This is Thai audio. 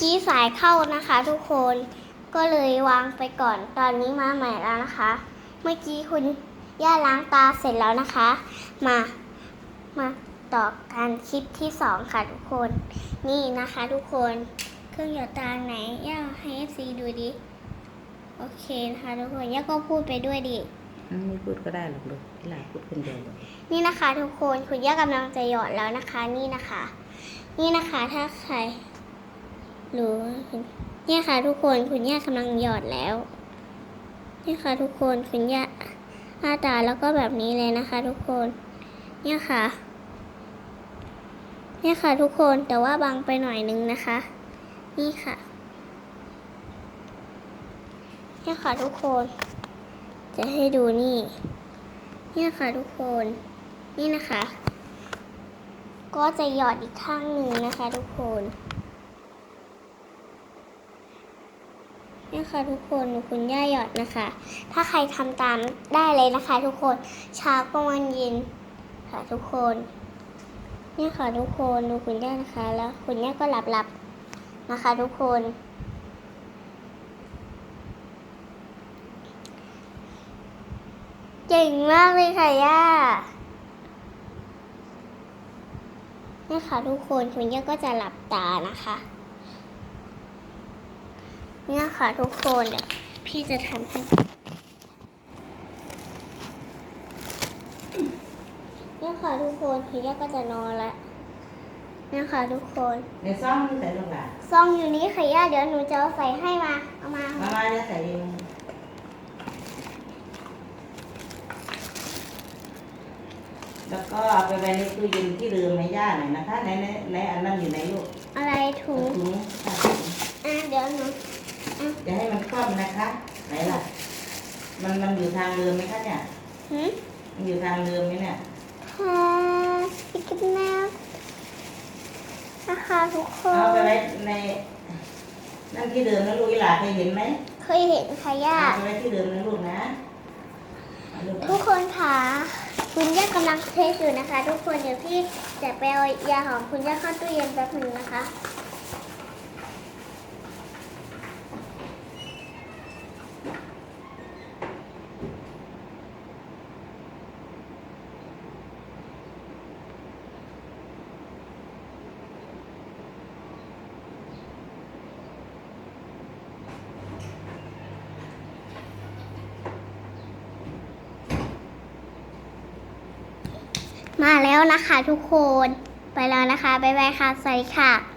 กี้สายเข้านะคะทุกคนก็เลยวางไปก่อนตอนนี้มาใหม่แล้วนะคะ เมื่อกี้คุณย่าล้างตาเสร็จแล้วนะคะ มามาต่อการคลิปที่สองค่ะทุกคน นี่นะคะทุกคนเครื่องหยดตาไหนย่าให้เอฟซีดูดิโอเคนะคะทุกคนย่าก็พูดไปด้วยดิอืมไม่พูดก็ได้หรอกลูกหลานพูดคนเดียวเลยนี่นะคะ ทุกคนคุณย่ากำลังจะหยอดแล้วนะคะ นี่นะคะ นี่นะคะถ้าใคร รู้เนี่ยค่ะทุกคนคุณย่ากำลังหยอดแล้วนี่ค่ะทุกคนคุณย่าหน้าตาแล้วก็แบบนี้เลยนะคะ ทุกคน เนี่ยค่ะ เนี่ยค่ะทุกคนแต่ว่าบางไปหน่อยนึงนะคะ นี่ค่ะ เนี่ยค่ะทุกคน จะให้ดูนี่ เนี่ยค่ะทุกคน นี่นะคะ ก็จะหยอดอีกข้างหนึ่งนะคะ ทุกคน นี่ค่ะทุกคนดูคุณย่าหยอดนะคะ ถ้าใครทำตามได้เลยนะคะ ทุกคนเช้ากลางวันเย็นค่ะทุกคนนี่ค่ะทุกคนดูคุณย่านะคะ แล้วคุณย่าก็หลับหลับนะคะ ทุกคนเก่งมากเลยค่ะย่านี่ค่ะทุกคนคุณย่าก็จะหลับตานะคะ เนี่ยค่ะทุกคนเดี๋ยวพี่จะทำให้เนี่ยค่ะทุกคนคุณย่าก็จะนอนแล้วเนี่ยค่ะทุกคนในซ่องนี่ใส่ลงหลานซองอยู่นี้ค่ะย่าเดี๋ยวหนูจะเอาใส่ให้มาเอามามามาเนี่ยใส่เองแล้วก็เอาไปไว้ในตู้เย็นที่เดิมในย่าหน่อยนะคะในในในอันนั้นอยู่ในลูกอะไรถุงถุงค่ะอะเดี๋ยวหนู อย่าให้มันคว่ำนะคะ ไหนล่ะ มันมันอยู่ทางเดิมไหมคะเนี่ยหืมมันอยู่ทางเดิมไหมเนี่ยค่ะพี่กิ๊บแม่นะคะทุกคเอาไปน ไว้ใน นั่นที่เดิมนะลูกอีหลาเคยเห็นไหมเคยเห็นค่ะย่า เอาไปไว้ที่เดิมนะลูกนะเอาลูกทุกคนค่ะคุณย่ากำลังเทสอยู่นะคะ ทุกคนเดี๋ยวพี่จะไปเอายาของคุณย่าเข้าตู้เย็นแป๊บหนึ่งนะคะ มาแล้วนะคะทุกคน ไปแล้วนะคะ บ๊ายบายค่ะ สวัสดีค่ะ